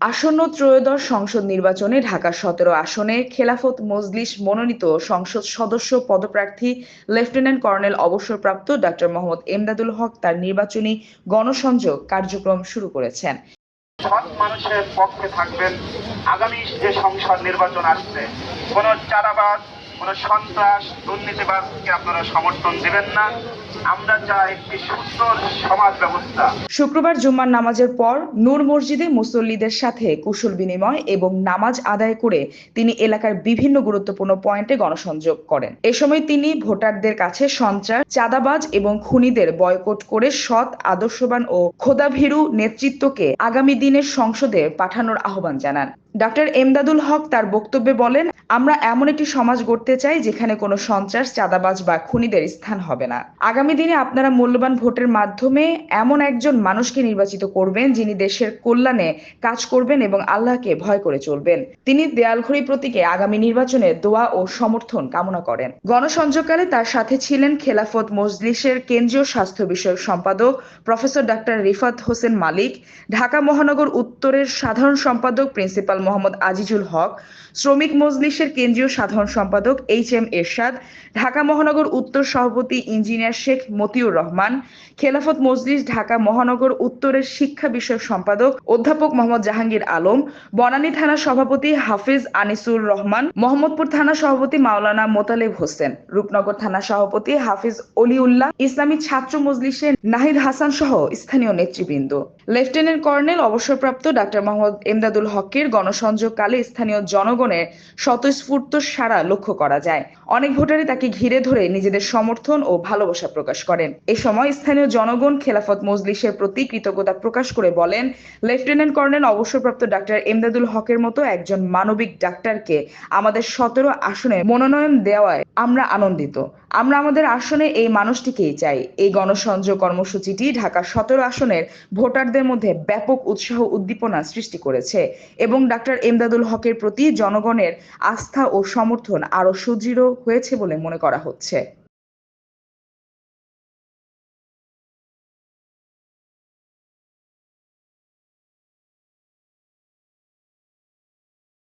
আসন্ন ত্রয়োদশ সংসদ নির্বাচনে ঢাকা সতেরো আসনে খেলাফত মজলিস মনোনীত সংসদ সদস্য পদপ্রার্থী লেফটেন্যান্ট কর্নেল অবসরপ্রাপ্ত ডাক্তার মোহাম্মদ এমদাদুল হক তার নির্বাচনী গণসংযোগ কার্যক্রম শুরু করেছেন। মানুষের পক্ষে থাকবেন। আগামী যে সংসদ নির্বাচন আসছে কোন চারাবাদ কোন সন্ত্রাস দুর্নীতিবাদকে আপনারা সমর্থন দিবেন না। আমরা চাই একটি সুন্দর সমাজ ব্যবস্থা। শুক্রবার জুম্মার নামাজের পর নূর মসজিদে মুসল্লিদের সাথে কুশল বিনিময় এবং নামাজ আদায় করে তিনি এলাকার বিভিন্ন গুরুত্বপূর্ণ পয়েন্টে গণসংযোগ করেন। এ সময় তিনি ভোটারদের কাছে সঞ্চার, চাঁদাবাজ এবং খুনিদের বয়কট করে সৎ, আদর্শবান ও খোদাভীরু নেতৃত্বকে আগামী দিনের সংসদে পাঠানোর আহ্বান জানান। ডক্টর এমদাদুল হক তার বক্তব্যে বলেন, আমরা এমন একটি সমাজ গড়তে চাই যেখানে কোনো সন্ত্রাস, চাঁদাবাজ বা খুনিদের স্থান হবে না। আগামী দিনে আপনারা মূল্যবান ভোটের মাধ্যমে এমন একজন মানুষকে নির্বাচিত করবেন যিনি দেশের কল্যাণে কাজ করবেন এবং আল্লাহকে ভয় করে চলবেন। তিনি দেয়ালঘড়ি প্রতীকে আগামী নির্বাচনে দোয়া ও সমর্থন কামনা করেন। গণসংযোগকালে তার সাথে ছিলেন খেলাফত মজলিসের কেন্দ্রীয় স্বাস্থ্য বিষয়ক সম্পাদক প্রফেসর ডাক্তার রিফাত হোসেন মালিক, ঢাকা মহানগর উত্তরের সাধারণ সম্পাদক প্রিন্সিপাল মোহাম্মদ আজিজুল হক, শ্রমিক মজলিসের কেন্দ্রীয় সাধারণ সম্পাদক এইচ এম এরশাদ, ঢাকা মহানগর উত্তর সভাপতি ইঞ্জিনিয়ার শেখ মতিউর রহমান, খেলাফত মজলিস ঢাকা মহানগর উত্তরের শিক্ষা বিষয়ক সম্পাদক অধ্যাপক মোহাম্মদ জাহাঙ্গীর আলম, বনানী থানা সভাপতি হাফিজ আনিসুর রহমান, মোহাম্মদপুর থানা সভাপতি মাওলানা মোতালেব হোসেন, রূপনগর থানা সভাপতি হাফিজ অলিউল্লাহ, ইসলামী ছাত্র মজলিসের নাহিদ হাসান সহ স্থানীয় নেতৃবৃন্দ। লেফটেন্যান্ট কর্নেল, অবসরপ্রাপ্ত ডাক্তার মোহাম্মদ এমদাদুল হকের গণসংযোগকালে স্থানীয় জনগণের স্বতঃস্ফূর্ত সাড়া লক্ষ্য করা যায়। অনেক ভোটারই তাকে ঘিরে ধরে নিজেদের সমর্থন ও ভালোবাসা প্রকাশ করেন। এ সময় স্থানীয় জনগণ খেলাফত মজলিসের প্রতি কৃতজ্ঞতা প্রকাশ করে বলেন, লেফটেন্যান্ট কর্নেল, অবসরপ্রাপ্ত ডাক্তার এমদাদুল হকের মতো একজন মানবিক ডাক্তারকে আমাদের সতেরো আসনে মনোনয়ন দেওয়ায় আমরা আনন্দিত। আমরা আমাদের আসনে এই মানুষটিকেই চাই। এই গণসংযোগ কর্মসূচিটি ঢাকা সতেরো আসনের ভোটারদের মধ্যে ব্যাপক উৎসাহ উদ্দীপনা সৃষ্টি করেছে এবং ডাক্তার এমদাদুল হকের প্রতি জনগণের আস্থা ও সমর্থন আরও সুদৃঢ় হয়েছে বলে মনে করা হচ্ছে।